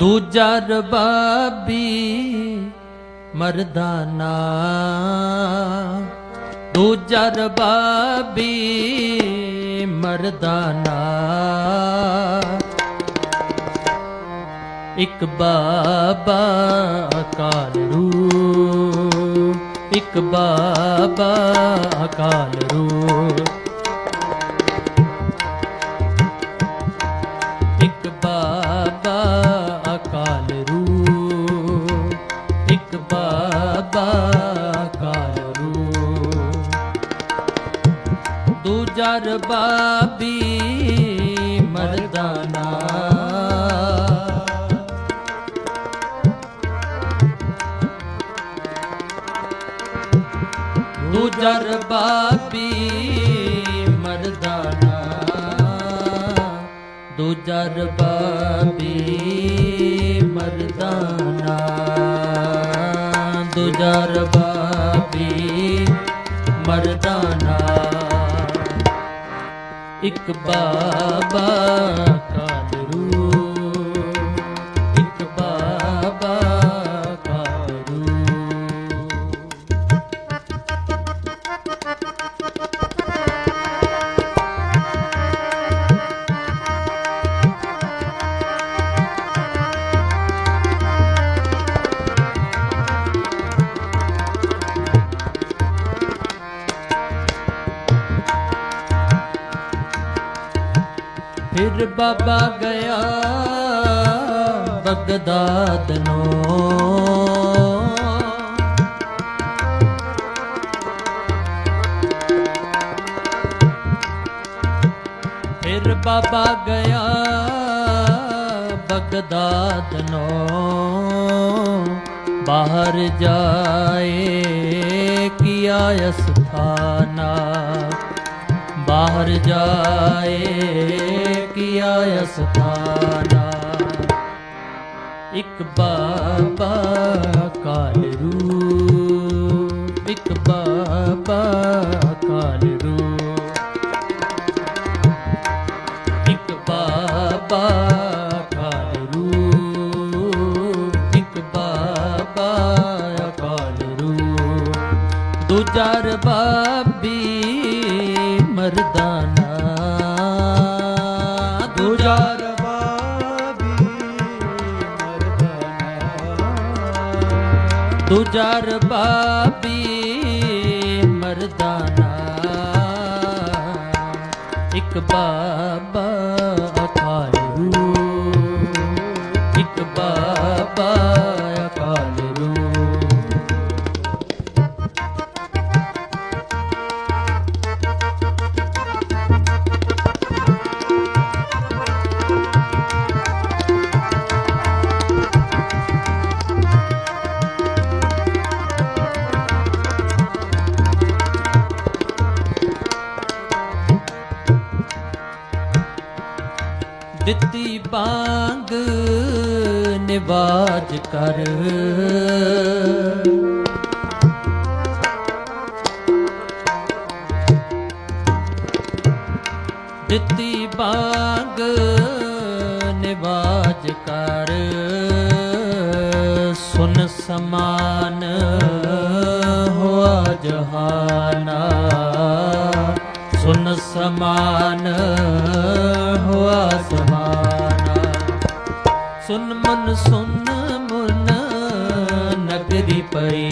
ਦੂਜਾ ਰਬਾਬੀ ਮਰਦਾਨਾ ਦੂਜਾ ਰਬਾਬੀ ਮਰਦਾਨਾ ਇੱਕ ਬਾਬਾ ਅਕਾਲ ਰੂਪ ਇੱਕ ਬਾਬਾ ਅਕਾਲ ਰੂ ਬਾਬੀ ਮਰਦਾਨਾ। ਦੂਜਰ ਬਾਬੀ ਮਰਦਾਨਾ। ਦੂਜਰ ਬਾਬੀ ਮਰਦਾਨਾ। ਦੂਜਰ ਬਾਬੀ ਮਰਦਾਨਾ। ਇੱਕ ਬਾਬਾ ਫਿਰ ਬਾਬਾ ਗਿਆ ਬਗਦਾਦ ਨੂੰ। ਫਿਰ ਬਾਬਾ ਗਿਆ ਬਗਦਾਦ ਨੂੰ। ਬਾਹਰ ਜਾਏ ਕੀਆ ਅਸਥਾਨਾ। ਬਾਹਰ ਜਾਏ ਕੀਆ ਅਸਥਾਨਾ ਇੱਕ ਬਾਬਾ ਕਾਲ ਰੂਪ ਇੱਕ ਬਾਬਾ ਕਾਲ ਰੂਪ ਇੱਕ ਬਾਬਾ ਕਾਲ ਰੂਪ ਇੱਕ ਬਾਬਾ ਕਾਲ ਰੂਪ ਦੂਜਾ ਰਬਾਬੀ ਮਰਦਾਨਾ ਬਾਬੀ ਮਰਦਾਨਾ। ਇੱਕ ਬਾਬ ਬਿੱਤੀ ਬਾਂਗ ਨਿਵਾਜ ਕਰ। ਦਿੱਤੀ ਬਾਂਗ ਨਿਵਾਜ ਕਰ। ਸੁਨ ਸਮਾਨ ਹੋਆ ਜਹਾਨਾ। ਸੁਨ ਸਮਾਨ ਹੋਆ ਸਮਾਨਾ। ਸੁਨ ਮਨ ਸੁਨ ਮਨ ਨਗਰੀ ਪਈ।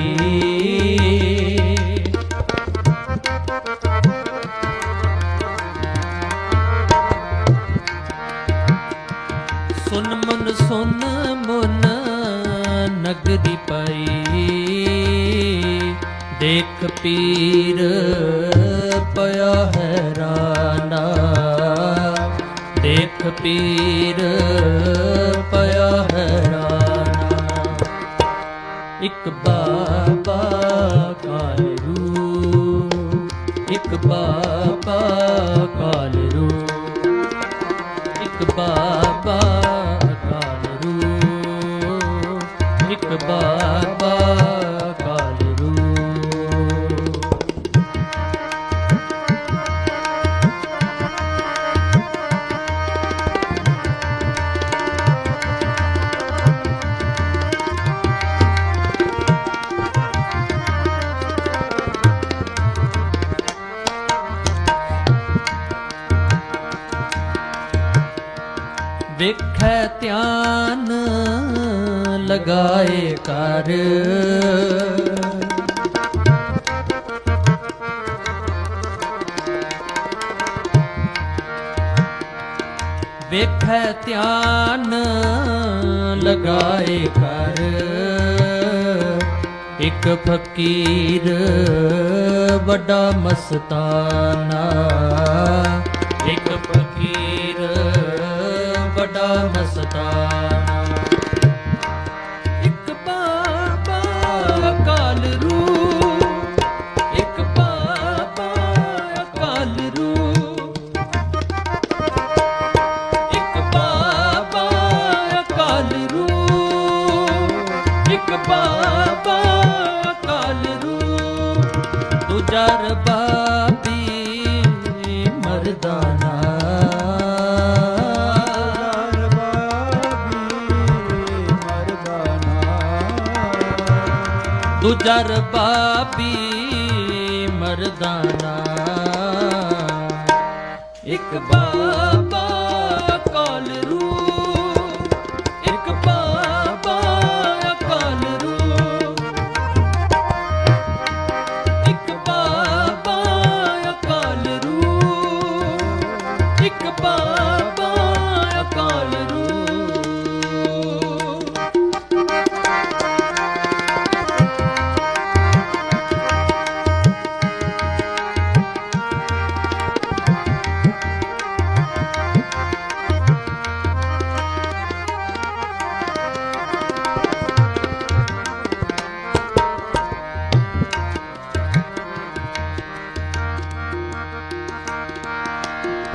ਸੁਨ ਮਨ ਸੁਨ ਮਨ ਨਗਰੀ ਪਈ। ਦੇਖ ਪੀਰ ਪਿਆ ਹੈਰਾਨਾ ਦੇਖ ਪੀਰ ਇੱਕ ਬਾਰ ਵੇਖੈ ਧਿਆਨ ਲਗਾਏ ਕਰ। ਵੇਖੈ ਧਿਆਨ ਲਗਾਏ ਕਰ। ਇੱਕ ਫਕੀਰ ਵੱਡਾ ਮਸਤਾਨਾ। ਇੱਕ ਫਕੀਰ ਮਸਤਾਨਾ ਇੱਕ ਬਾਬਾ ਅਕਾਲ ਰੂਪ, ਇੱਕ ਬਾਬਾ ਅਕਾਲ ਰੂਪ। ਇੱਕ ਬਾਬਾ ਅਕਾਲ ਰੂਪ, ਇੱਕ ਬਾਬਾ ਅਕਾਲ ਰੂਪ। ਦੂਜਾ ਰਬਾਬੀ ਮਰਦਾਨਾ ਦੂਜਾ ਰਬਾਬੀ ਮਰਦਾਨਾ ਇੱਕ ਬਾਬਾ ਅਕਾਲ ਰੂਪ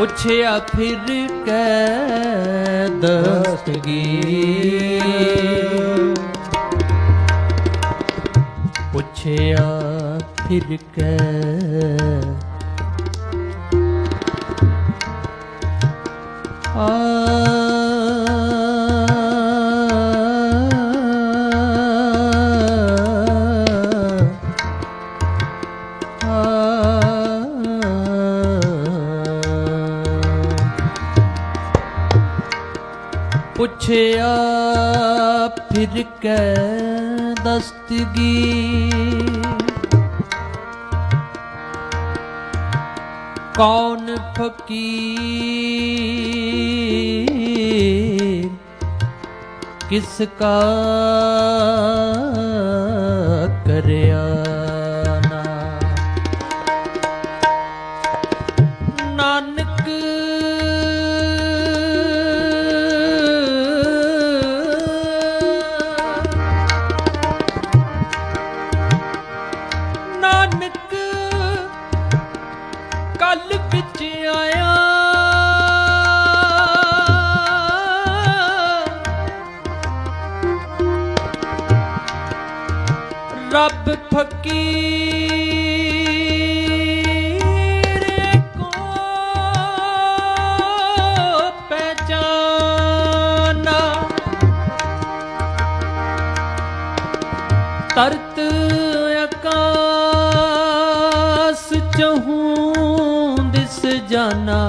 ਪੁੱਛਿਆ ਫਿਰ ਕੈ ਦਸਤਗੀ ਪੁੱਛਿਆ ਫਿਰ ਕੈ ਆ ਕੌਣ ਫਕੀਰ? ਕਿਸ ਕਾ ਤਰਤ ਆਕਾਸ ਚਹੂੰ ਦਿਸ ਜਾਨਾ।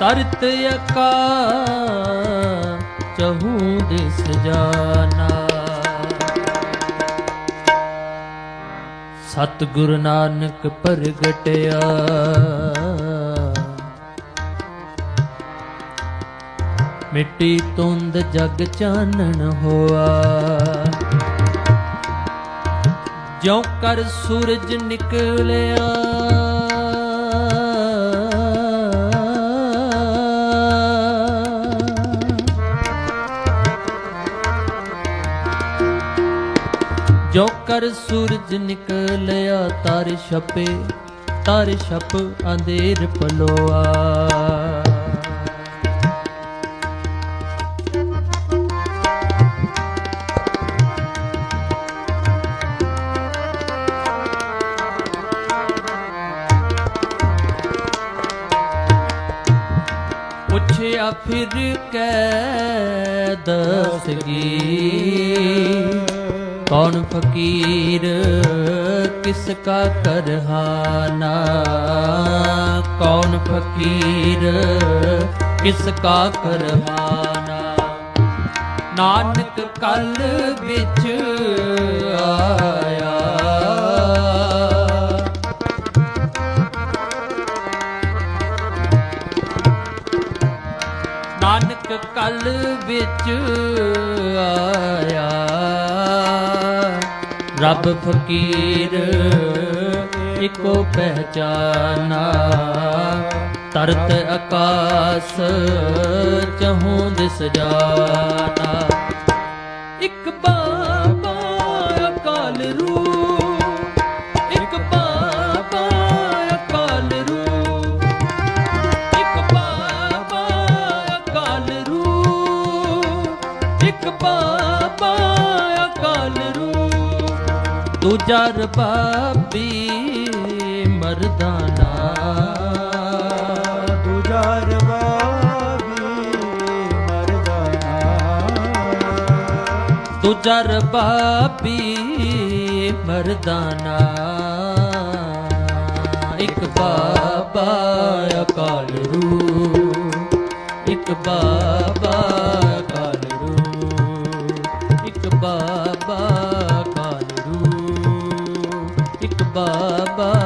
ਤਰਤ ਆਕਾਸ ਚਹੂੰ ਦਿਸ ਜਾਨਾ। ਸਤਿਗੁਰੂ ਨਾਨਕ ਪ੍ਰਗਟਿਆ। ਮਿੱਟੀ ਤੁੰਦ ਜਗ ਚਾਨਣ ਹੋਆ। ਜਿਉ ਕਰ ਸੂਰਜ ਨਿਕਲਿਆ। ਜੋ ਕਰ ਸੂਰਜ ਨਿਕਲਿਆ, ਤਾਰ ਛਪੇ, ਤਾਰ ਛਪ ਅੰਧੇਰ ਪਲੋਆ। ਫਿਰ ਕੈ ਦਸਗੀ ਕੌਣ ਫਕੀਰ ਕਿਸ ਕਾ ਕਰਹਾਨਾ ਕੌਣ ਫਕੀਰ ਕਿਸ ਕਾ ਕਰਹਾਨਾ ਨਾਨਕ ਕਲ ਵਿੱਚ ਕਲ ਵਿੱਚ ਆਇਆ। ਰੱਬ ਫਕੀਰ ਇੱਕੋ ਪਹਿਚਾਨਾ। ਤਰਤ ਆਕਾਸ ਚਹੂੰ ਦਿਸ ਜਾਣਾ ਇੱਕ ਬਾਬਾ ਦੂਜਾ ਰਬਾਬੀ ਮਰਦਾਨਾ ਦੂਜਾ ਰਬਾਬੀ ਮਰਦਾਨਾ ਦੂਜਾ ਰਬਾਬੀ ਮਰਦਾਨਾ ਇੱਕ ਬਾਬਾ ਅਕਾਲ ਰੂਪ ਇੱਕ ਬਾਬਾ ਬਾਬਾ